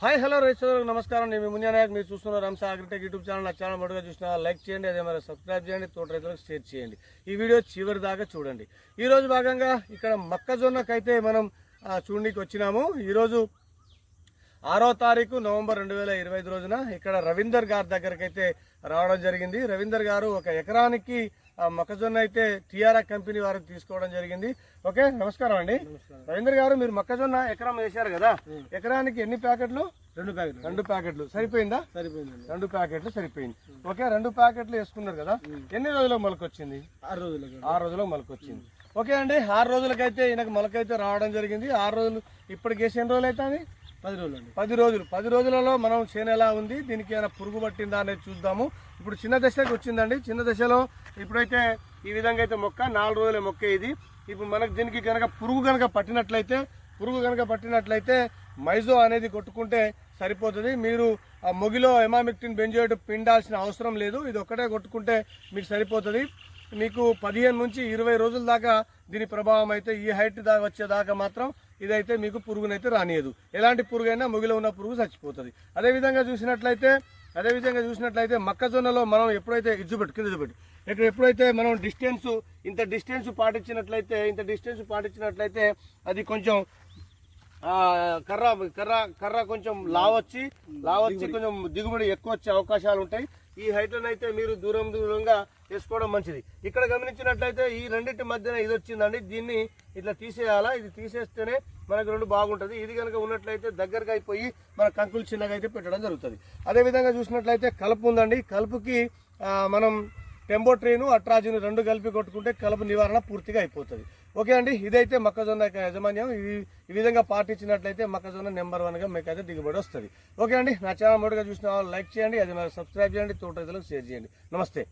Hi hello రైతు నమస్కారం. నేను మీ మున్యా నాయక్. మీరు చూస్తున్న రంసా అగ్రిటెక్ యూట్యూబ్ ఛానల్ నా ఛానల్ మొదటిగా చూసిన లైక్ చేయండి అదే మరి సబ్స్క్రైబ్ చేయండి తోట రైతులకు షేర్ చేయండి. ఈ వీడియో చివరి దాకా చూడండి. ఈరోజు భాగంగా ఇక్కడ మొక్కజొన్నకైతే మనం చూడడానికి వచ్చినాము. ఈరోజు ఆరో తారీఖు నవంబర్ రెండు వేల ఇరవై ఐదు రోజున ఇక్కడ రవీందర్ గారి దగ్గరకైతే రావడం జరిగింది. రవీందర్ గారు ఒక ఎకరానికి మొక్కజొన్న అయితే టీఆర్ఆర్ కంపెనీ వారికి తీసుకోవడం జరిగింది. ఓకే నమస్కారం అండి. రవీందర్ గారు మీరు మొక్కజొన్న ఎకరం వేశారు కదా? ఎకరానికి ఎన్ని ప్యాకెట్లు? రెండు ప్యాకెట్లు. రెండు ప్యాకెట్లు. సరిపోయిందా? సరిపోయిందండి. రెండు ప్యాకెట్లు సరిపోయింది. ఓకే రెండు ప్యాకెట్లు వేసుకున్నారు కదా? ఎన్ని రోజులకు మొలకొచ్చింది? ఆరు రోజులకి ఆరు రోజులకు మొలకొచ్చింది. ఓకే అండి ఆరు రోజులకైతే ఈయనకు మొలకైతే రావడం జరిగింది. ఆరు రోజులు ఇప్పటికి వేసి ఎన్ని రోజులు అవుతుంది పది రోజులు అండి పది రోజులు. పది రోజులలో మనం చేను ఎలా ఉంది దీనికి ఏమైనా పురుగు పట్టిందా అనేది చూద్దాము. ఇప్పుడు చిన్న దశకి వచ్చిందండి. చిన్న దశలో ఇప్పుడైతే ఈ విధంగా అయితే మొక్క నాలుగు రోజుల మొక్క ఇది. ఇప్పుడు మనకు దీనికి కనుక పురుగు కనుక పట్టినట్లయితే పురుగు కనుక పట్టినట్లయితే మైజో అనేది కొట్టుకుంటే సరిపోతుంది. మీరు ఆ మొగిలో ఎమామిక్టిన్ బెంజోయిట్ పిండాల్సిన అవసరం లేదు. ఇది ఒక్కటే కొట్టుకుంటే మీకు సరిపోతుంది. మీకు పదిహేను నుంచి ఇరవై రోజుల దాకా దీని ప్రభావం అయితే ఈ హైట్ దాకా వచ్చేదాకా మాత్రం ఇదైతే మీకు పురుగునైతే రానియదు. ఎలాంటి పురుగైనా ముగిలో ఉన్న పురుగు చచ్చిపోతుంది. అదేవిధంగా చూసినట్లయితే అదేవిధంగా చూసినట్లయితే మొక్కజొన్నలో మనం ఎప్పుడైతే ఇజ్జుపెట్టు కింద ఇజ్జుపెట్టు ఇక్కడ ఎప్పుడైతే మనం డిస్టెన్స్ ఇంత డిస్టెన్స్ పాటించినట్లయితే ఇంత డిస్టెన్స్ పాటించినట్లయితే అది కొంచెం కర్ర కర్ర కర్ర కొంచెం లావచ్చి లావచ్చి కొంచెం దిగుబడి ఎక్కువ వచ్చే అవకాశాలు ఉంటాయి ఈ హైట్లను అయితే మీరు దూరం దూరంగా వేసుకోవడం మంచిది. ఇక్కడ గమనించినట్లయితే ఈ రెండింటి మధ్యన ఇది వచ్చిందండి. దీన్ని ఇట్లా తీసేయాలా? ఇది తీసేస్తేనే మనకు రెండు బాగుంటుంది. ఇది కనుక ఉన్నట్లయితే దగ్గరగా అయిపోయి మన కంకులు చిన్నగా అయితే పెట్టడం జరుగుతుంది. అదేవిధంగా చూసినట్లయితే కలుపు ఉందండి. కలుపుకి మనం మనం టెంబోట్రీను అట్రాజిన్ రెండు కలిపి కొట్టుకుంటే కలుపు నివారణ పూర్తిగా అయిపోతుంది. ఓకే అండి? ఇదైతే మొక్కజొన్న యొక్క యాజమాన్యం. ఈ ఈ విధంగా పాటించినట్లయితే మొక్కజొన్న నెంబర్ వన్గా మీకు అయితే దిగుబడి వస్తుంది. ఓకే అండి? నా ఛానల్ మొదటిగా చూసిన వాళ్ళు లైక్ చేయండి. అది సబ్స్క్రైబ్ చేయండి. తోట రైతులకు షేర్ చేయండి. నమస్తే.